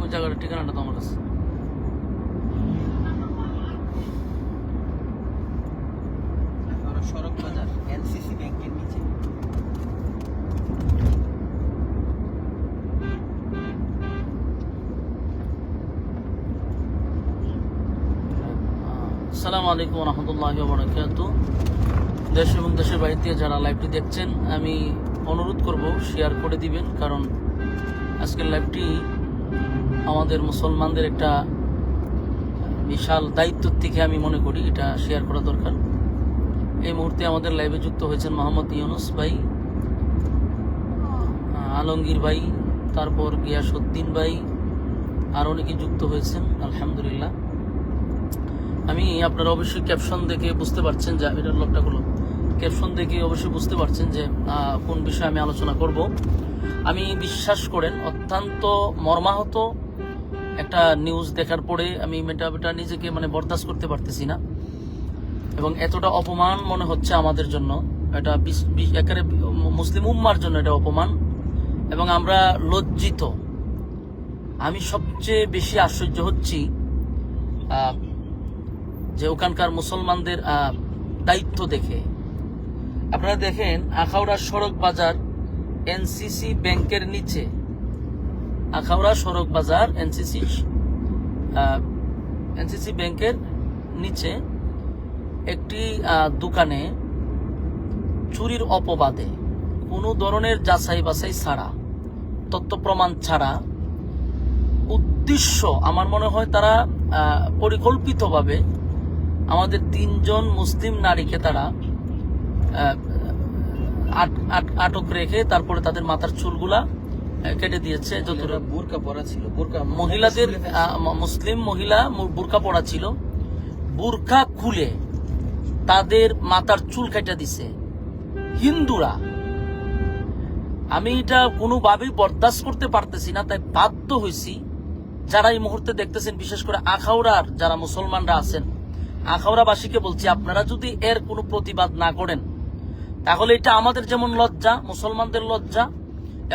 ওই জায়গাটার ঠিকানাটা তো আমার কাছে। সড়ক বাজার এনসিসি ব্যাংকের নিচে। আসসালামু আলাইকুম রহমতুল্লাহ বরকাত দেশ এবং দেশের থেকে যারা লাইভটি দেখছেন আমি অনুরোধ করব শেয়ার করে দিবেন, কারণ আজকের লাইভটি আমাদের মুসলমানদের একটা বিশাল দায়িত্ব থেকে আমি মনে করি, এটা শেয়ার করা দরকার। এই মুহূর্তে আমাদের লাইভে যুক্ত হয়েছেন মোহাম্মদ ইউনুস ভাই আলমগীর ভাই, তারপর গিয়াসুদ্দিন ভাই আর অনেকে যুক্ত হয়েছেন, আলহামদুলিল্লাহ। আমি আপনারা অবশ্যই ক্যাপশন দেখে বুঝতে পারছেন যে এটার লকটা ক্যাপশন দেখে অবশ্যই বুঝতে পারছেন যে কোন বিষয়ে আমি আলোচনা করব। আমি বিশ্বাস করেন, অত্যন্ত মর্মাহত একটা নিউজ দেখার পরে আমি এটা নিজেকে মানে বরদাস্ত করতে পারতেছি না। এবং এতটা অপমান মনে হচ্ছে আমাদের জন্য। এটা একেবারে মুসলিম উম্মার জন্য এটা অপমান। এবং আমরা লজ্জিত। আমি সবচেয়ে বেশি আশ্চর্য হচ্ছি যে ওখানকার মুসলমানদের দায়িত্ব দেখে। আপনারা দেখেন, আখাউড়া সড়ক বাজার এনসিসি ব্যাংকের নিচে। আখাউড়া সড়ক বাজার এনসিসি এনসিসি ব্যাংকের নিচে একটি দোকানে চুরির অপবাদে কোনো ধরনের যাচাই বাছাই ছাড়া, তথ্য প্রমাণ ছাড়া উদ্দেশ্য আমার মনে হয় তারা পরিকল্পিতভাবে আমাদের তিনজন মুসলিম নারীকে তারা আটক রেখে তারপরে তাদের মাথার চুলগুলা কেটে দিয়েছে যত বোরকা পরা ছিল বোরকা মহিলাদের মুসলিম মহিলা বুরকা পরা ছিল। বুরকা খুলে তাদের মাথার চুল কেটে দিছে। হিন্দুরা। আমি এটা কোনোভাবেই বরদাস্ত করতে পারতেছি না তাই বাধ্য হয়েছি যারা এই মুহূর্তে দেখতেছেন বিশেষ করে আখাউড়ার যারা মুসলমানরা আছেন আখাউড়াবাসীকে বলছি আপনারা যদি এর কোনো প্রতিবাদ না করেন তাহলে এটা আমাদের যেমন লজ্জা, মুসলমানদের লজ্জা,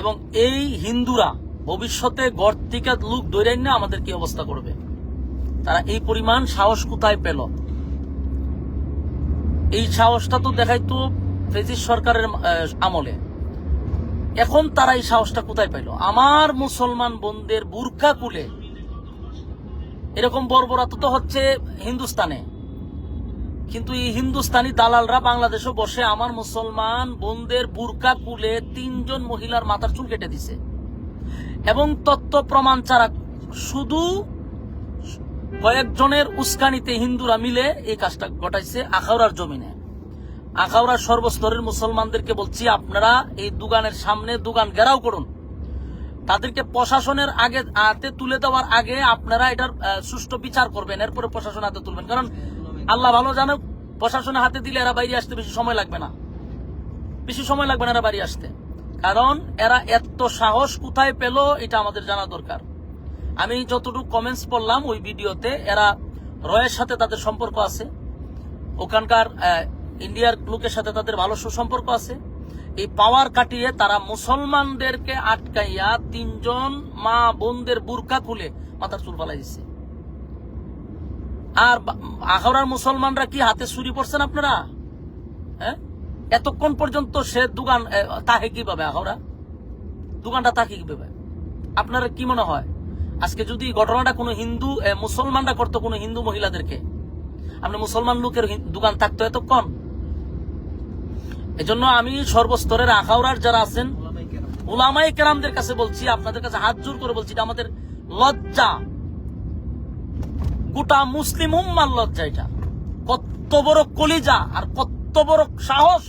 এবং এই হিন্দুরা ভবিষ্যতে গড় থেকে লোক দৈরাই না আমাদের কি অবস্থা করবে? তারা এই পরিমাণ সাহস কোথায় পেল? এই সাহসটা তো দেখাইতো ব্রিটিশ সরকারের আমলে। এখন তারা এই সাহসটা কোথায় পাইল আমার মুসলমান বোনদের বুরকা কুলে। এরকম বর্বরতা তো হচ্ছে হিন্দুস্তানে। কিন্তু এই হিন্দুস্তানি দালালরা বাংলাদেশে বসে আমার মুসলমান বোনদের বুরকা কুলে তিনজন মহিলার মাথার চুল কেটে দিছে। এবং তত্ত্ব প্রমাণ ছাড়া শুধু কয়েকজনের উস্কানিতে হিন্দুরা মিলে এই কাজটা ঘটাইছে আখাউড়ার জমিনে। আখাউড়ার সর্বস্তরের মুসলমানদেরকে বলছি, আপনারা এই দোকানের সামনে দোকান ঘেরাও করুন। তাদেরকে প্রশাসনের আগে হাতে তুলে দেওয়ার আগে আপনারা এটার সুষ্ঠু বিচার করবেন, এরপরে প্রশাসন হাতে তুলবেন। কারণ আল্লাহ ভালো জানে প্রশাসনের হাতে দিলে এরা বাইরে আসতে বেশি সময় লাগবে না। বেশি সময় লাগবে না এরা বাড়ি আসতে। কারণ এরা এত সাহস কোথায় পেল, এটা আমাদের জানা দরকার। আমি যতটুকু কমেন্টস পড়লাম ওই ভিডিওতে, এরা রয়ের সাথে তাদের সম্পর্ক আছে। ওখানকার ইন্ডিয়ার লোকের সাথে তাদের ভালো সুসম্পর্ক আছে। এই পাওয়ার কাটিয়ে তারা মুসলমানদেরকে আটকাইয়া তিনজন মা বোনদের বুরকা খুলে মাথার চুল ফালাই দিচ্ছে আর আখাউড়ার মুসলমানরা কি হাতে চুরি পড়ছেন আপনারা? হ্যাঁ? এতক্ষণ পর্যন্ত সে দোকান তাহে কীভাবে আখাউড়া? দোকানটা তাকে কীভাবে? আপনারা কি মনে হয়? আজকে যদি ঘটনাটা কোনো হিন্দু মুসলমানরা করতো কোনো হিন্দু মহিলাদেরকে আপনি মুসলমান লোকের দোকান থাকতো এতক্ষণ? এজন্য আমি সর্বস্তরের আখাউড়ার যারা আছেন ওলামাই ওলামাই কেরামদের কাছে বলছি আপনাদের কাছে হাত জোর করে বলছি এটা আমাদের লজ্জা গোটা মুসলিম উম্মার লজ্জা এটা। কত বড় কলিজা আর কত বড় সাহস।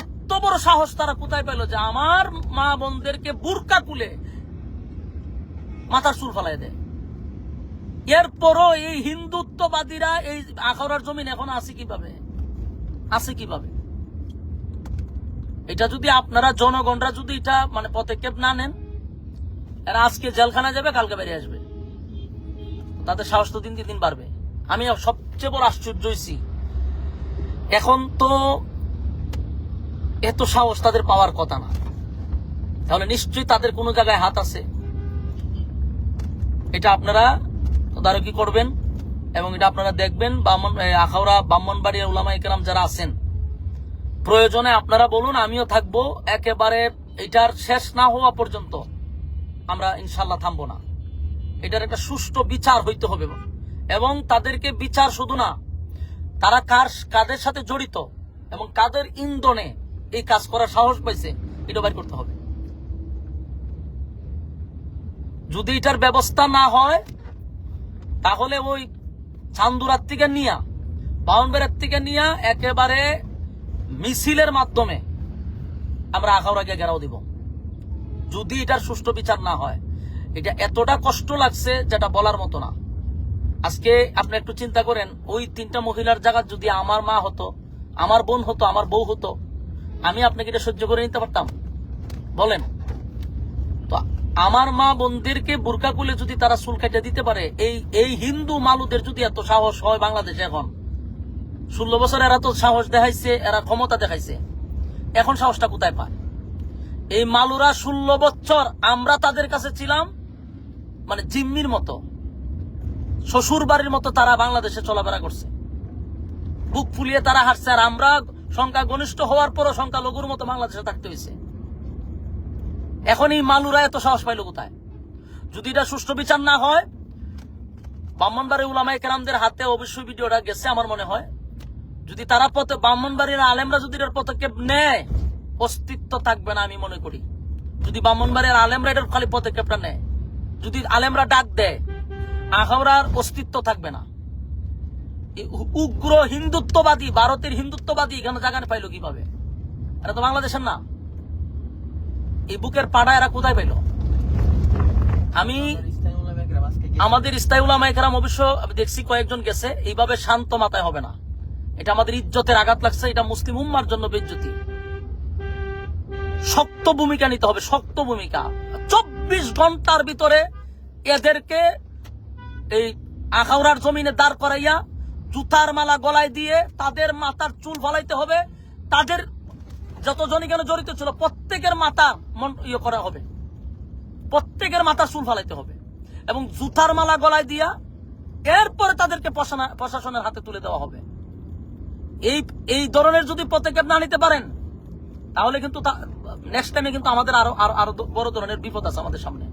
এত বড় সাহস তারা কোথায় পেল যে আমার মা বোনদেরকে বুরকা কুলে মাথার চুল ফালাই দেয়। এরপরও এই হিন্দুত্ববাদীরা এই আখাউড়ার জমিন এখন আছে কীভাবে? আছে কীভাবে? এটা যদি আপনারা জনগণরা যদি এটা মানে পদক্ষেপ না নেন, এরা আজকে জেলখানা যাবে, কালকে বেরিয়ে আসবে। তাদের সাহস তো দিন দিন দিন বাড়বে। আমি সবচেয়ে বড় আশ্চর্য হয়েছি। এখন তো এত সাহস তাদের পাওয়ার কথা না। তাহলে নিশ্চয়ই তাদের কোনো জায়গায় হাত আছে। এটা আপনারা তদারকি করবেন এবং এটা আপনারা দেখবেন বামন আখাউড়া ব্রাহ্মণবাড়িয়া উলামা ইকরাম যারা আছেন। প্রয়োজনে আপনারা বলুন, আমিও থাকব। একেবারে এটার শেষ না হওয়া পর্যন্ত আমরা ইনশাল্লাহ থামবো না। এটার একটা সুষ্ঠু বিচার হইতে হবে। এবং তাদেরকে বিচার শুধু না, তারা কার, কাদের সাথে জড়িত এবং কাদের ইন্ধনে এই কাজ করার সাহস পাইছে, এটা বের করতে হবে। যদি এটার ব্যবস্থা না হয়, তাহলে ওই চান্দুরার থেকে নিয়া, বাউনবেড়ার থেকে নিয়া একেবারে মিছিলের মাধ্যমে আমরা আখাউড়াকে ঘেরাও দিব। যদি এটার সুষ্ঠু বিচার না হয় এটা এতটা কষ্ট লাগছে যেটা বলার মতো না। আজকে আপনি একটু চিন্তা করেন, ওই তিনটা মহিলার জায়গা যদি আমার মা হতো, আমার বোন হতো, আমার বউ হতো, আমি আপনাকে এটা সহ্য করে নিতে পারতাম? বলেন। তো আমার মা বোনদেরকে বোরকা কুলে যদি তারা চুল কেটে দিতে পারে, এই এই হিন্দু মালুদের যদি এত সাহস হয় বাংলাদেশে এখন? ষোলো বছর এরা তো সাহস দেখাইছে, এরা ক্ষমতা দেখাইছে। এখন সাহসটা কোথায় পায়? এই মালুরা ষোলো বছর আমরা তাদের কাছে ছিলাম মানে জিম্মির মতো শ্বশুর বাড়ির মতো তারা বাংলাদেশে চলাফেরা করছে। বুক ফুলিয়ে তারা হাঁটছে আর আমরা সংখ্যা ঘনিষ্ঠ হওয়ার পরও সংখ্যা লঘুর মতো বাংলাদেশে থাকতে হয়েছে। এখন এই মালুরা এত সাহস পাইল কোথায়? যদি এটা সুষ্ঠু বিচার না হয় ব্রাহ্মণবাড়ি উলামাই কেরামদের হাতে অবশ্যই ভিডিওটা গেছে আমার মনে হয়। যদি তারা পথে ব্রাহ্মণবাড়ির আলেমরা যদি এটার পদক্ষেপ নেয়, অস্তিত্ব থাকবে না আমি মনে করি। যদি ব্রাহ্মণবাড়ির আলেমরা এটার খালি পদক্ষেপটা নেয় যদি আলেমরা ডাক দেয় আখাউড়ার অস্তিত্ব থাকবে না। উগ্র হিন্দুত্ববাদী, ভারতের হিন্দুত্ববাদী এখানে জায়গা পাইলো কীভাবে? এটা তো বাংলাদেশের না। এই বুকের পাড়া এরা কোথায় পাইলো? আমি। আমাদের ইস্তাইউল একরাম অবশ্য দেখছি কয়েকজন গেছে, এইভাবে শান্ত মাথায় হবে না। এটা আমাদের ইজ্জতের আঘাত লাগছে, এটা মুসলিম উম্মার জন্য বেজ্জতি। শক্ত ভূমিকা নিতে হবে, শক্ত ভূমিকা। চব্বিশ ঘণ্টার ভিতরে এদেরকে এই আখাউড়ার জমিনে দাঁড় করাইয়া জুতার মালা গলায় দিয়ে তাদের মাথার চুল ফলাইতে হবে। তাদের যতজনই কেন জড়িত ছিল, প্রত্যেকের মাথা মন ইয়ে করা হবে। প্রত্যেকের মাথা চুল ফালাইতে হবে। এবং জুতার মালা গলায় দিয়া এরপরে তাদেরকে প্রশাসনের হাতে তুলে দেওয়া হবে। এই এই ধরনের যদি পদক্ষেপ না নিতে পারেন, তাহলে কিন্তু নেক্সট টাইমে কিন্তু আমাদের আরও আরও আরও বড় ধরনের বিপদ আছে আমাদের সামনে।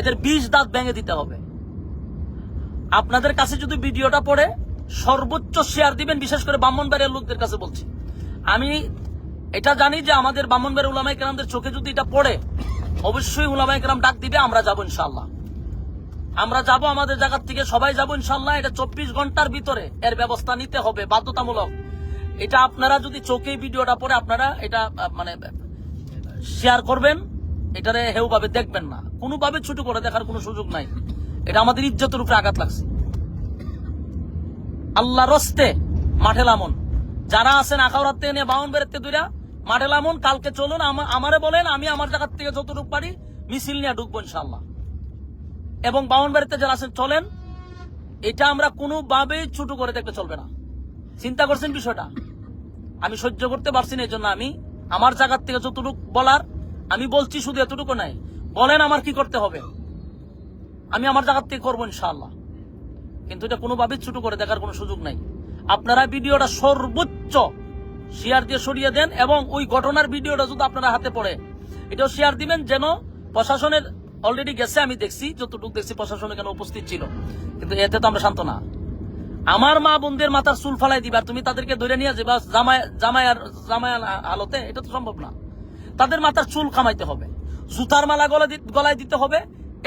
এদের বিষ দাঁত ভেঙে দিতে হবে। আপনাদের কাছে যদি ভিডিওটা পড়ে, সর্বোচ্চ শেয়ার দিবেন, বিশেষ করে ব্রাহ্মণবাড়িয়ার লোকদের কাছে বলছি। আমি এটা জানি যে আমাদের ব্রাহ্মণবাড়ির উলামাই কেরামদের চোখে যদি এটা পড়ে, অবশ্যই উলামাই কেরাম ডাক দিবে, আমরা যাব ইনশাল্লাহ আমরা যাব আমাদের জায়গার থেকে, সবাই যাব ইনশাল্লাহ এটা চব্বিশ ঘণ্টার ভিতরে এর ব্যবস্থা নিতে হবে, বাধ্যতামূলক। এটা আপনারা যদি চোখে ভিডিওটা পরে আপনারা এটা মানে শেয়ার করবেন, এটারে হেউ ভাবে দেখবেন না। কোনোভাবে ছোট করে দেখার কোনো সুযোগ নাই। এটা আমাদের ইজ্জতের উপরে আঘাত লাগছে। আল্লাহ রস্তে মাঠে লামন যারা আছেন আখাউড়াতে নিয়ে বাউন বেরোতে দুইরা মাঠে লামন কালকে চলুন আমারে বলেন, আমি আমার জায়গার থেকে যতটুকু পারি, মিছিল নিয়ে ঢুকবো ইনশাল্লাহ এবং বাউন বাড়িতে যারা আছেন, চলেন। এটা আমরা কোনোভাবেই ছোট করে দেখতে চলবে না। চিন্তা করছেন বিষয়টা? আমি সহ্য করতে পারছি না এই জন্য আমি আমার জায়গার থেকে যতটুকু বলার, আমি বলছি শুধু এতটুকু নাই। বলেন আমার কি করতে হবে? আমি আমার জায়গার থেকে করব ইনশাআল্লাহ। কিন্তু এটা কোনোভাবেই ছোট করে দেখার কোনো সুযোগ নাই। আপনারা ভিডিওটা সর্বোচ্চ শেয়ার দিয়ে সরিয়ে দেন এবং ওই ঘটনার ভিডিওটা যদি আপনারা হাতে পড়ে, এটাও শেয়ার দিবেন যেন প্রশাসনের অলরেডি গেছে, আমি দেখছি, যতটুকু দেখছি প্রশাসন এখানে উপস্থিত ছিল। কিন্তু এতে তো আমরা শান্ত না। আমার মা বোনদের মাথার চুল ফালাই দিবার তুমি তাদেরকে ধরে নিয়ে যাবা জামাই জামায়ার জামায়ার হালতে? এটা তো সম্ভব না। তাদের মাথার চুল কামাইতে হবে। জুতার মালা গলা গলায় দিতে হবে।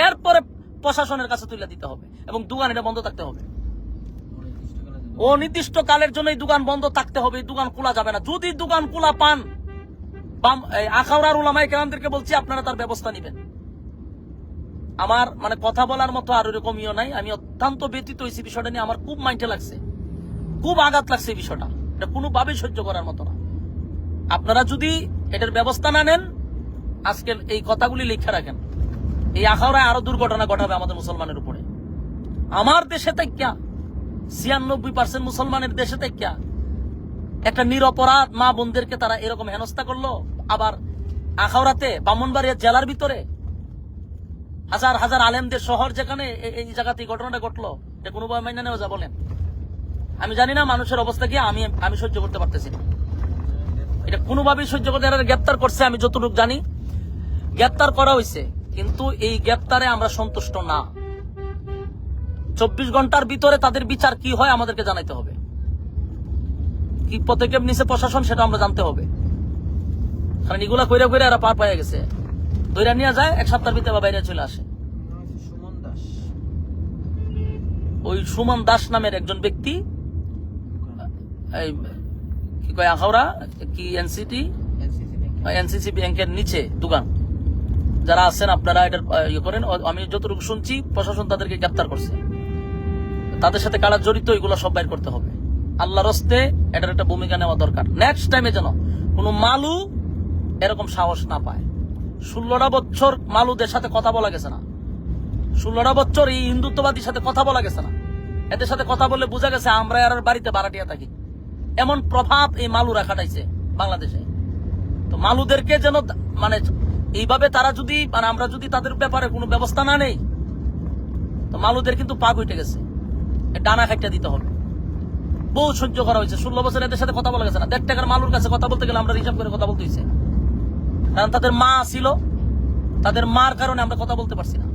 এরপরে প্রশাসনের কাছে তুলে দিতে হবে এবং দোকান এটা বন্ধ থাকতে হবে। অনির্দিষ্ট কালের জন্য এই দোকান বন্ধ থাকতে হবে। এই দোকান খোলা যাবে না। যদি দোকান খোলা পান আখাউড়ার উলামাই কেরামদেরকে বলছি, আপনারা তার ব্যবস্থা নেবেন। আমার মানে কথা বলার মতো আর এরকম ইয়ে নাই। আমি অত্যন্ত ব্যতীত হয়েছি বিষয়টা নিয়ে। আমার খুব মাইন্ডে লাগছে। খুব আঘাত লাগছে এই বিষয়টা। এটা কোনোভাবেই সহ্য করার মতো না। আপনারা যদি এটার ব্যবস্থা না নেন, আজকের এই কথাগুলি লিখে রাখেন। এই আখাওড়ায় আরও দুর্ঘটনা ঘটাবে আমাদের মুসলমানের উপরে। আমার দেশে তাইক্যা ছিয়ানব্বই পার্সেন্ট মুসলমানের দেশে তাইক্যা একটা নিরপরাধ মা বোনদেরকে তারা এরকম হেনস্থা করল। আবার আখাউড়াতে বামনবাড়িয়া জেলার ভিতরে হাজার হাজার আলেমদের শহর যেখানে এই জায়গাতে ঘটনাটা ঘটলো, এটা কোনোভাবে মাইনে নেওয়া যা বলেন? আমি জানি না মানুষের অবস্থা কি, আমি আমি সহ্য করতে পারতেছি এটা কোনোভাবেই সহ্য করতে এরা গ্রেপ্তার করছে, আমি যতটুকু জানি। গ্রেপ্তার করা হয়েছে, কিন্তু এই গ্রেপ্তারে আমরা সন্তুষ্ট না। চব্বিশ ঘণ্টার ভিতরে তাদের বিচার কি হয় আমাদেরকে জানাইতে হবে। কি পদক্ষেপ নিছে প্রশাসন সেটা আমরা জানতে হবে। কারণ এগুলা কইরা কইরা এরা পার পাইয়া গেছে। দইরা নিয়ে যায় এক সপ্তাহের ভিতরে বাইরে চলে আসে। সুমন দাস। ওই সুমন দাস নামের একজন ব্যক্তি এই কি কয় আখাউড়া কি এনসিটি এনসিসি ব্যাংক এনসিসি ব্যাংকের নিচে দোকান। যারা আছেন আপনারা এটার ইয়ে করেন আমি যতটুকু শুনছি প্রশাসন তাদেরকে গ্রেপ্তার করছে। তাদের সাথে কারা জড়িত এগুলো সব বাইর করতে হবে। আল্লাহর হস্তে এটার একটা ভূমিকা নেওয়া দরকার। নেক্সট টাইমে যেন কোনো মালু এরকম সাহস না পায়। ষোলোটা বছর মালুদের সাথে কথা বলা গেছে না। ষোলোটা বছর এই হিন্দুত্ববাদীর সাথে কথা বলা গেছে না। এদের সাথে কথা বলে বোঝা গেছে আমরা আর বাড়িতে ভাড়াটিয়া থাকি। এমন প্রভাব এই মালুরা খাটাইছে বাংলাদেশে। তো মালুদেরকে যেন মানে এইভাবে তারা যদি মানে আমরা যদি তাদের ব্যাপারে কোনো ব্যবস্থা না নেই, তো মালুদের কিন্তু পাগ উঠে গেছে। ডানা খাইটা দিতে হবে বহু সহ্য করা হয়েছে। ষোলো বছর এদের সাথে কথা বলা গেছে না। দেড় টাকার মালুর কাছে কথা বলতে গেলে আমরা হিসাব করে কথা বলতে হয়েছে কারণ তাদের মা ছিল, তাদের মার কারণে আমরা কথা বলতে পারছি না।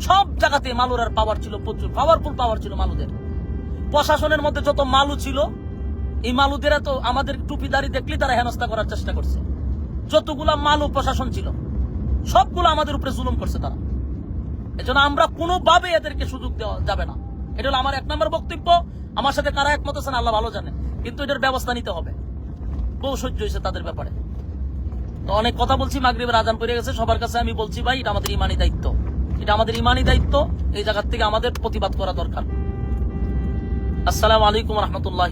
সব জায়গাতে মালুর আর পাওয়ার ছিল, প্রচুর পাওয়ারফুল পাওয়ার ছিল মালুদের। প্রশাসনের মধ্যে যত মালু ছিল, এই মালুদেরা তো আমাদের টুপি টুপিদারি দেখলেই তারা হেনস্থা করার চেষ্টা করছে। যতগুলা মালু প্রশাসন ছিল, সবগুলো আমাদের উপরে জুলুম করছে তারা। এজন্য আমরা কোনোভাবে এদেরকে সুযোগ দেওয়া যাবে না। এটা হলো আমার এক নম্বর বক্তব্য। আমার সাথে কারা একমত আছেন, আল্লাহ ভালো জানে কিন্তু এটার ব্যবস্থা নিতে হবে। বহু সহ্য হয়েছে তাদের ব্যাপারে। অনেক কথা বলছি, মাগরীবের আজান পড়ে গেছে, সবার কাছে আমি বলছি, ভাই, এটা আমাদের ইমানি দায়িত্ব। এটা আমাদের ইমানি দায়িত্ব, এই জায়গার থেকে আমাদের প্রতিবাদ করা দরকার। আসসালামু আলাইকুম রহমতুল্লাহ